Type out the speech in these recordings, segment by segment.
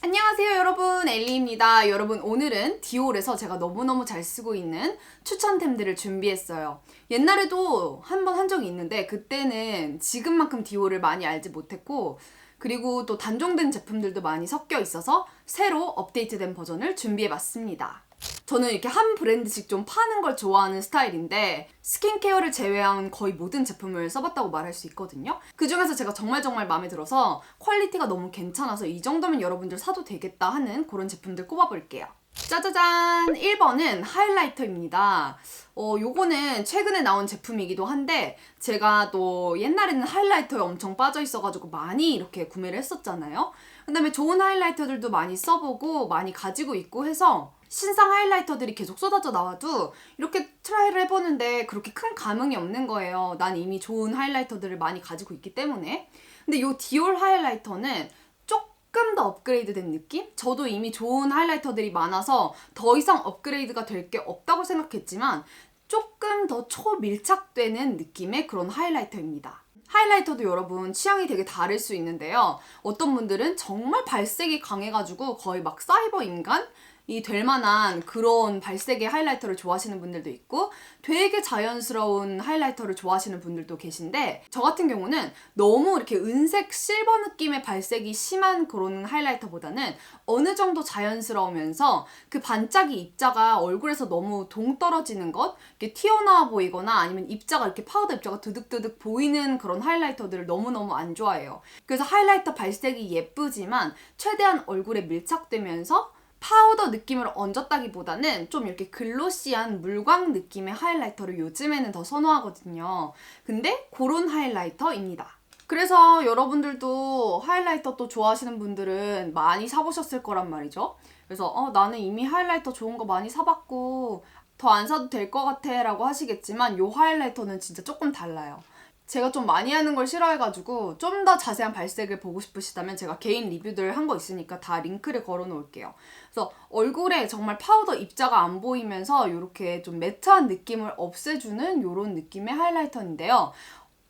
안녕하세요 여러분. 엘리입니다. 여러분 오늘은 디올에서 제가 너무너무 잘 쓰고 있는 추천템들을 준비했어요. 옛날에도 한 번 한 적이 있는데 그때는 지금만큼 디올을 많이 알지 못했고 그리고 또 단종된 제품들도 많이 섞여 있어서 새로 업데이트된 버전을 준비해봤습니다 저는 이렇게 한 브랜드씩 좀 파는 걸 좋아하는 스타일인데 스킨케어를 제외한 거의 모든 제품을 써봤다고 말할 수 있거든요. 그 중에서 제가 정말 정말 마음에 들어서 퀄리티가 너무 괜찮아서 이 정도면 여러분들 사도 되겠다 하는 그런 제품들 꼽아볼게요. 짜자잔! 1번은 하이라이터입니다. 어, 요거는 최근에 나온 제품이기도 한데, 제가 또 옛날에는 하이라이터에 엄청 빠져 있어가지고 많이 이렇게 구매를 했었잖아요. 그 다음에 좋은 하이라이터들도 많이 써보고 많이 가지고 있고 해서 신상 하이라이터들이 계속 쏟아져 나와도 이렇게 트라이를 해보는데 그렇게 큰 감흥이 없는 거예요. 난 이미 좋은 하이라이터들을 많이 가지고 있기 때문에. 근데 이 디올 하이라이터는 조금 더 업그레이드 된 느낌? 저도 이미 좋은 하이라이터들이 많아서 더 이상 업그레이드가 될 게 없다고 생각했지만 조금 더 초밀착되는 느낌의 그런 하이라이터입니다. 하이라이터도 여러분 취향이 되게 다를 수 있는데요. 어떤 분들은 정말 발색이 강해가지고 거의 막 사이버 인간? 이 될 만한 그런 발색의 하이라이터를 좋아하시는 분들도 있고 되게 자연스러운 하이라이터를 좋아하시는 분들도 계신데 저 같은 경우는 너무 이렇게 은색 실버 느낌의 발색이 심한 그런 하이라이터보다는 어느 정도 자연스러우면서 그 반짝이 입자가 얼굴에서 너무 동떨어지는 것 이렇게 튀어나와 보이거나 아니면 입자가 이렇게 파우더 입자가 두둑두둑 보이는 그런 하이라이터들을 너무너무 안 좋아해요. 그래서 하이라이터 발색이 예쁘지만 최대한 얼굴에 밀착되면서 파우더 느낌을 얹었다기보다는 좀 이렇게 글로시한 물광 느낌의 하이라이터를 요즘에는 더 선호하거든요. 근데 그런 하이라이터입니다. 그래서 여러분들도 하이라이터 또 좋아하시는 분들은 많이 사보셨을 거란 말이죠. 그래서 어, 나는 이미 하이라이터 좋은 거 많이 사봤고 더 안 사도 될 것 같아 라고 하시겠지만 이 하이라이터는 진짜 조금 달라요. 제가 좀 많이 하는 걸 싫어해가지고 좀 더 자세한 발색을 보고 싶으시다면 제가 개인 리뷰들 한 거 있으니까 다 링크를 걸어 놓을게요. 그래서 얼굴에 정말 파우더 입자가 안 보이면서 이렇게 좀 매트한 느낌을 없애주는 이런 느낌의 하이라이터인데요.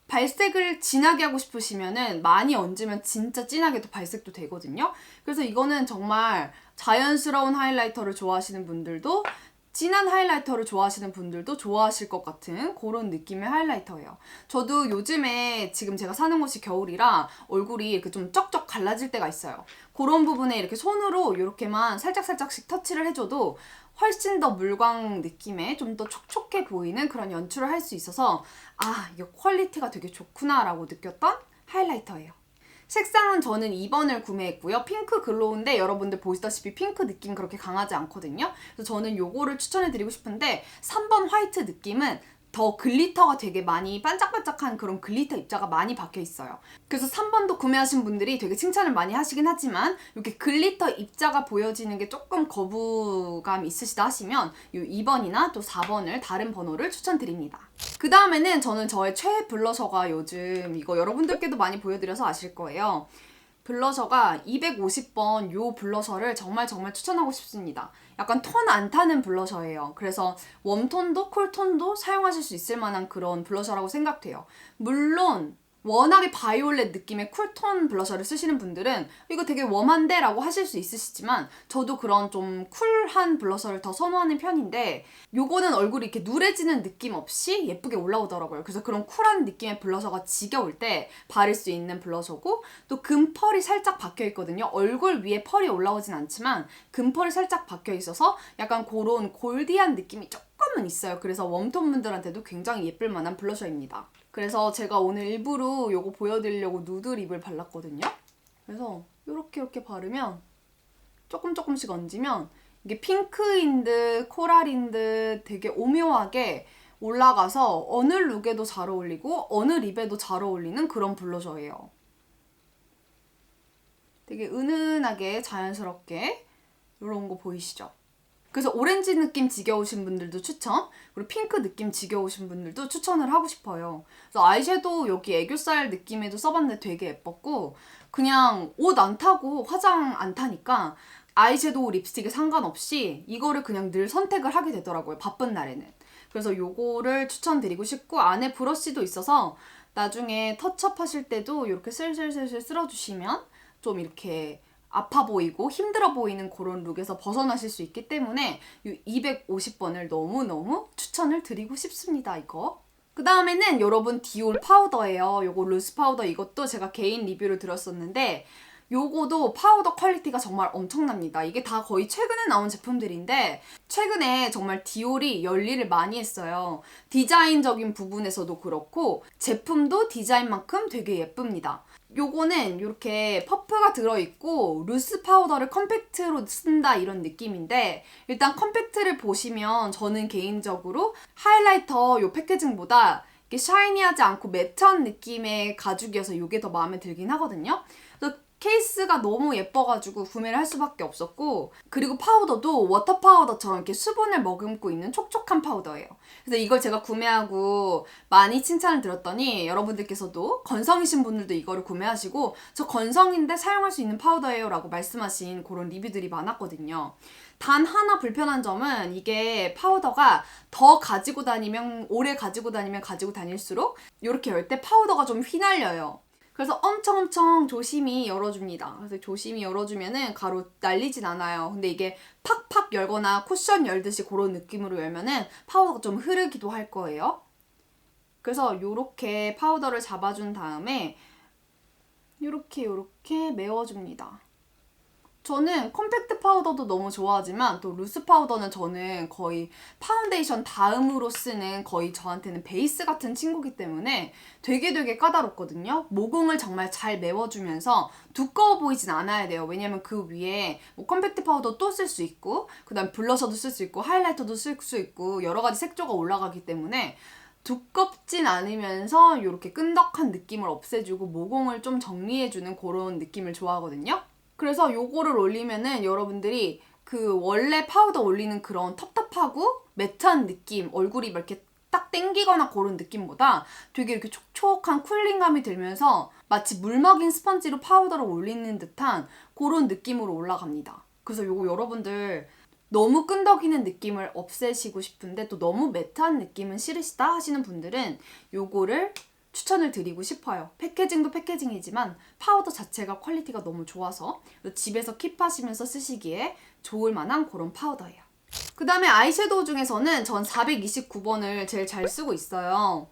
발색을 진하게 하고 싶으시면은 많이 얹으면 진짜 진하게 도 발색도 되거든요. 그래서 이거는 정말 자연스러운 하이라이터를 좋아하시는 분들도 진한 하이라이터를 좋아하시는 분들도 좋아하실 것 같은 그런 느낌의 하이라이터예요. 저도 요즘에 지금 제가 사는 곳이 겨울이라 얼굴이 이렇게 좀 쩍쩍 갈라질 때가 있어요. 그런 부분에 이렇게 손으로 이렇게만 살짝살짝씩 터치를 해줘도 훨씬 더 물광 느낌의 좀 더 촉촉해 보이는 그런 연출을 할 수 있어서 아, 이게 퀄리티가 되게 좋구나라고 느꼈던 하이라이터예요. 색상은 저는 2번을 구매했고요. 핑크 글로우인데 여러분들 보시다시피 핑크 느낌 그렇게 강하지 않거든요. 그래서 저는 요거를 추천해드리고 싶은데 3번 화이트 느낌은 더 글리터가 되게 많이 반짝반짝한 그런 글리터 입자가 많이 박혀 있어요. 그래서 3번도 구매하신 분들이 되게 칭찬을 많이 하시긴 하지만 이렇게 글리터 입자가 보여지는 게 조금 거부감 있으시다 하시면 이 2번이나 또 4번을 다른 번호를 추천드립니다. 그 다음에는 저는 저의 최애 블러셔가 요즘 이거 여러분들께도 많이 보여드려서 아실 거예요. 블러셔가 250번 요 블러셔를 정말 정말 추천하고 싶습니다. 약간 톤 안 타는 블러셔예요. 그래서 웜톤도 쿨톤도 사용하실 수 있을 만한 그런 블러셔라고 생각돼요. 물론 워낙에 바이올렛 느낌의 쿨톤 블러셔를 쓰시는 분들은 이거 되게 웜한데 라고 하실 수 있으시지만 저도 그런 좀 쿨한 블러셔를 더 선호하는 편인데 요거는 얼굴이 이렇게 누래지는 느낌 없이 예쁘게 올라오더라고요. 그래서 그런 쿨한 느낌의 블러셔가 지겨울 때 바를 수 있는 블러셔고 또 금펄이 살짝 박혀 있거든요. 얼굴 위에 펄이 올라오진 않지만 금펄이 살짝 박혀 있어서 약간 그런 골디한 느낌이 조금은 있어요. 그래서 웜톤 분들한테도 굉장히 예쁠 만한 블러셔입니다. 그래서 제가 오늘 일부러 이거 보여드리려고 누드 립을 발랐거든요. 그래서 이렇게 이렇게 바르면 조금 조금씩 얹으면 이게 핑크인 듯 코랄인 듯 되게 오묘하게 올라가서 어느 룩에도 잘 어울리고 어느 립에도 잘 어울리는 그런 블러셔예요. 되게 은은하게 자연스럽게 이런 거 보이시죠? 그래서 오렌지 느낌 지겨우신 분들도 추천, 그리고 핑크 느낌 지겨우신 분들도 추천을 하고 싶어요. 그래서 아이섀도우 여기 애교살 느낌에도 써봤는데 되게 예뻤고, 그냥 옷 안 타고 화장 안 타니까 아이섀도우 립스틱에 상관없이 이거를 그냥 늘 선택을 하게 되더라고요. 바쁜 날에는. 그래서 요거를 추천드리고 싶고, 안에 브러쉬도 있어서 나중에 터치업 하실 때도 이렇게 슬슬슬슬 쓸어주시면 좀 이렇게 아파 보이고 힘들어 보이는 그런 룩에서 벗어나실 수 있기 때문에 이 250번을 너무너무 추천을 드리고 싶습니다. 이거. 그 다음에는 여러분 디올 파우더예요. 요거 루스 파우더 이것도 제가 개인 리뷰를 들었었는데 요거도 파우더 퀄리티가 정말 엄청납니다. 이게 다 거의 최근에 나온 제품들인데 최근에 정말 디올이 열일을 많이 했어요. 디자인적인 부분에서도 그렇고 제품도 디자인만큼 되게 예쁩니다. 요거는 이렇게 퍼프가 들어있고 루스 파우더를 컴팩트로 쓴다 이런 느낌인데 일단 컴팩트를 보시면 저는 개인적으로 하이라이터 요 패키징보다 이게 샤이니하지 않고 매트한 느낌의 가죽이어서 이게 더 마음에 들긴 하거든요. 케이스가 너무 예뻐가지고 구매를 할 수밖에 없었고 그리고 파우더도 워터 파우더처럼 이렇게 수분을 머금고 있는 촉촉한 파우더예요. 그래서 이걸 제가 구매하고 많이 칭찬을 들었더니 여러분들께서도 건성이신 분들도 이거를 구매하시고 저 건성인데 사용할 수 있는 파우더예요 라고 말씀하신 그런 리뷰들이 많았거든요. 단 하나 불편한 점은 이게 파우더가 더 가지고 다니면 오래 가지고 다니면 가지고 다닐수록 이렇게 열 때 파우더가 좀 휘날려요. 그래서 엄청 엄청 조심히 열어줍니다. 그래서 조심히 열어주면은 가루 날리진 않아요. 근데 이게 팍팍 열거나 쿠션 열듯이 그런 느낌으로 열면은 파우더가 좀 흐르기도 할 거예요. 그래서 이렇게 파우더를 잡아준 다음에 이렇게 이렇게 메워줍니다. 저는 컴팩트 파우더도 너무 좋아하지만 또 루스 파우더는 저는 거의 파운데이션 다음으로 쓰는 거의 저한테는 베이스 같은 친구기 때문에 되게 되게 까다롭거든요. 모공을 정말 잘 메워주면서 두꺼워 보이진 않아야 돼요. 왜냐면 그 위에 뭐 컴팩트 파우더 또 쓸 수 있고 그 다음 블러셔도 쓸 수 있고 하이라이터도 쓸 수 있고 여러 가지 색조가 올라가기 때문에 두껍진 않으면서 이렇게 끈덕한 느낌을 없애주고 모공을 좀 정리해주는 그런 느낌을 좋아하거든요. 그래서 요거를 올리면은 여러분들이 그 원래 파우더 올리는 그런 텁텁하고 매트한 느낌, 얼굴이 막 이렇게 딱 땡기거나 그런 느낌보다 되게 이렇게 촉촉한 쿨링감이 들면서 마치 물 먹인 스펀지로 파우더를 올리는 듯한 그런 느낌으로 올라갑니다. 그래서 요거 여러분들 너무 끈덕이는 느낌을 없애시고 싶은데 또 너무 매트한 느낌은 싫으시다 하시는 분들은 요거를 추천을 드리고 싶어요. 패키징도 패키징이지만 파우더 자체가 퀄리티가 너무 좋아서 집에서 킵하시면서 쓰시기에 좋을 만한 그런 파우더예요. 그 다음에 아이섀도우 중에서는 전 429번을 제일 잘 쓰고 있어요.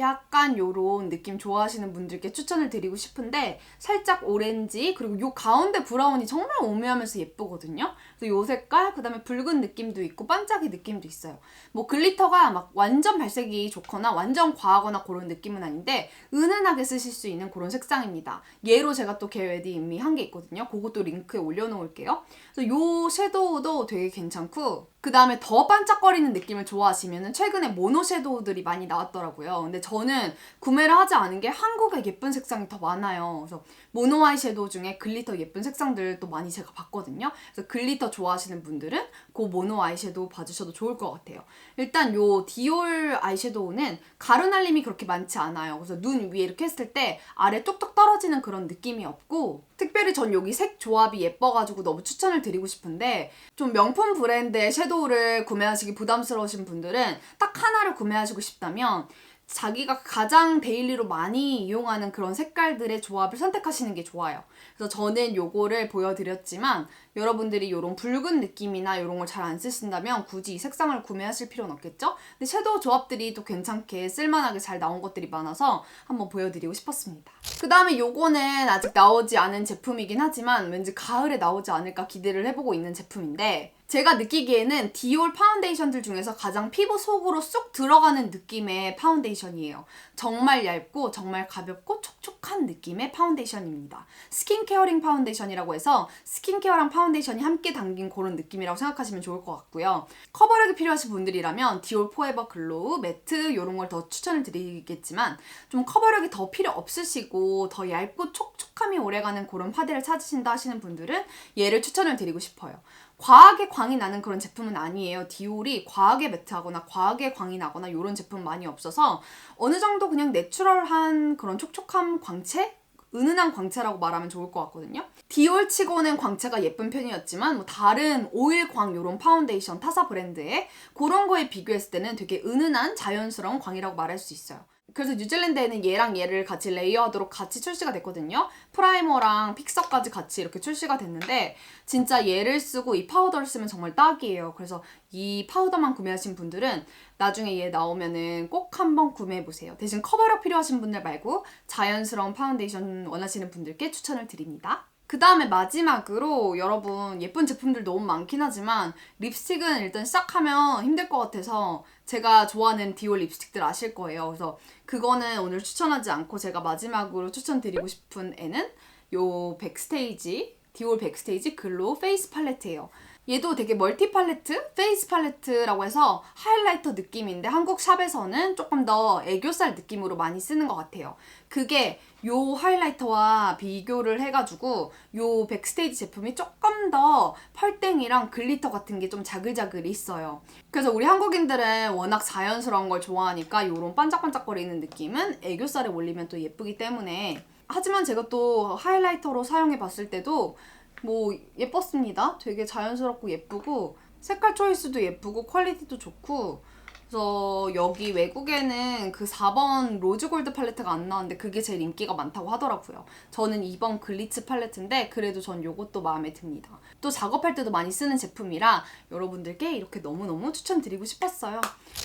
약간 요런 느낌 좋아하시는 분들께 추천을 드리고 싶은데 살짝 오렌지 그리고 요 가운데 브라운이 정말 오묘하면서 예쁘거든요. 그래서 요 색깔 그다음에 붉은 느낌도 있고 반짝이 느낌도 있어요. 뭐 글리터가 막 완전 발색이 좋거나 완전 과하거나 그런 느낌은 아닌데 은은하게 쓰실 수 있는 그런 색상입니다. 얘로 제가 또 계획이 이미 한 게 있거든요. 그것도 링크에 올려놓을게요. 그래서 요 섀도우도 되게 괜찮고 그 다음에 더 반짝거리는 느낌을 좋아하시면 최근에 모노 섀도우들이 많이 나왔더라고요. 근데 저는 구매를 하지 않은 게 한국에 예쁜 색상이 더 많아요. 그래서 모노 아이 섀도우 중에 글리터 예쁜 색상들도 많이 제가 봤거든요. 그래서 글리터 좋아하시는 분들은 그 모노 아이 섀도우 봐주셔도 좋을 것 같아요. 일단 요 디올 아이 섀도우는 가루 날림이 그렇게 많지 않아요. 그래서 눈 위에 이렇게 했을 때 아래 뚝뚝 떨어 지는 그런 느낌이 없고 특별히 전 여기 색 조합이 예뻐가지고 너무 추천을 드리고 싶은데 좀 명품 브랜드의 섀도우를 구매하시기 부담스러우신 분들은 딱 하나를 구매하시고 싶다면 자기가 가장 데일리로 많이 이용하는 그런 색깔들의 조합을 선택하시는 게 좋아요. 그래서 저는 요거를 보여드렸지만 여러분들이 이런 붉은 느낌이나 이런 걸 잘 안 쓰신다면 굳이 이 색상을 구매하실 필요는 없겠죠? 근데 섀도우 조합들이 또 괜찮게 쓸만하게 잘 나온 것들이 많아서 한번 보여드리고 싶었습니다. 그 다음에 요거는 아직 나오지 않은 제품이긴 하지만 왠지 가을에 나오지 않을까 기대를 해보고 있는 제품인데 제가 느끼기에는 디올 파운데이션들 중에서 가장 피부 속으로 쑥 들어가는 느낌의 파운데이션이에요. 정말 얇고 정말 가볍고 촉촉한 느낌의 파운데이션입니다. 스킨케어링 파운데이션이라고 해서 스킨케어랑 파운데이션이 함께 담긴 그런 느낌이라고 생각하시면 좋을 것 같고요. 커버력이 필요하신 분들이라면 디올 포에버 글로우, 매트 이런 걸 더 추천을 드리겠지만 좀 커버력이 더 필요 없으시고 더 얇고 촉촉함이 오래가는 그런 파데를 찾으신다 하시는 분들은 얘를 추천을 드리고 싶어요. 과하게 광이 나는 그런 제품은 아니에요. 디올이 과하게 매트하거나 과하게 광이 나거나 이런 제품 많이 없어서 어느 정도 그냥 내추럴한 그런 촉촉함 광채? 은은한 광채라고 말하면 좋을 것 같거든요. 디올 치고는 광채가 예쁜 편이었지만 뭐 다른 오일 광 이런 파운데이션 타사 브랜드의 그런 거에 비교했을 때는 되게 은은한 자연스러운 광이라고 말할 수 있어요. 그래서 뉴질랜드에는 얘랑 얘를 같이 레이어하도록 같이 출시가 됐거든요. 프라이머랑 픽서까지 같이 이렇게 출시가 됐는데 진짜 얘를 쓰고 이 파우더를 쓰면 정말 딱이에요. 그래서 이 파우더만 구매하신 분들은 나중에 얘 나오면은 꼭 한번 구매해 보세요. 대신 커버력 필요하신 분들 말고 자연스러운 파운데이션 원하시는 분들께 추천을 드립니다. 그 다음에 마지막으로 여러분 예쁜 제품들 너무 많긴 하지만 립스틱은 일단 시작하면 힘들 것 같아서 제가 좋아하는 디올 립스틱들 아실 거예요. 그래서 그거는 오늘 추천하지 않고 제가 마지막으로 추천드리고 싶은 애는 요 백스테이지 디올 백스테이지 글로우 페이스 팔레트예요. 얘도 되게 멀티 팔레트, 페이스 팔레트라고 해서 하이라이터 느낌인데 한국 샵에서는 조금 더 애교살 느낌으로 많이 쓰는 것 같아요. 그게 요 하이라이터와 비교를 해가지고 요 백스테이지 제품이 조금 더 펄땡이랑 글리터 같은 게 좀 자글자글 있어요. 그래서 우리 한국인들은 워낙 자연스러운 걸 좋아하니까 요런 반짝반짝거리는 느낌은 애교살에 올리면 또 예쁘기 때문에 하지만 제가 또 하이라이터로 사용해 봤을 때도 뭐 예뻤습니다. 되게 자연스럽고 예쁘고 색깔 초이스도 예쁘고 퀄리티도 좋고 그래서 여기 외국에는 그 4번 로즈골드 팔레트가 안 나왔는데 그게 제일 인기가 많다고 하더라고요. 저는 2번 글리츠 팔레트인데 그래도 전 요것도 마음에 듭니다. 또 작업할 때도 많이 쓰는 제품이라 여러분들께 이렇게 너무너무 추천드리고 싶었어요.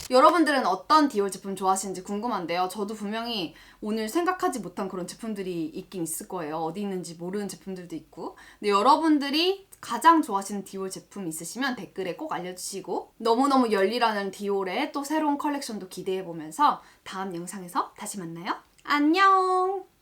여러분들은 어떤 디올 제품 좋아하시는지 궁금한데요. 저도 분명히 오늘 생각하지 못한 그런 제품들이 있긴 있을 거예요. 어디 있는지 모르는 제품들도 있고. 근데 여러분들이 가장 좋아하시는 디올 제품 있으시면 댓글에 꼭 알려주시고 너무너무 열일하는 디올의 또 새로운 컬렉션도 기대해보면서 다음 영상에서 다시 만나요. 안녕!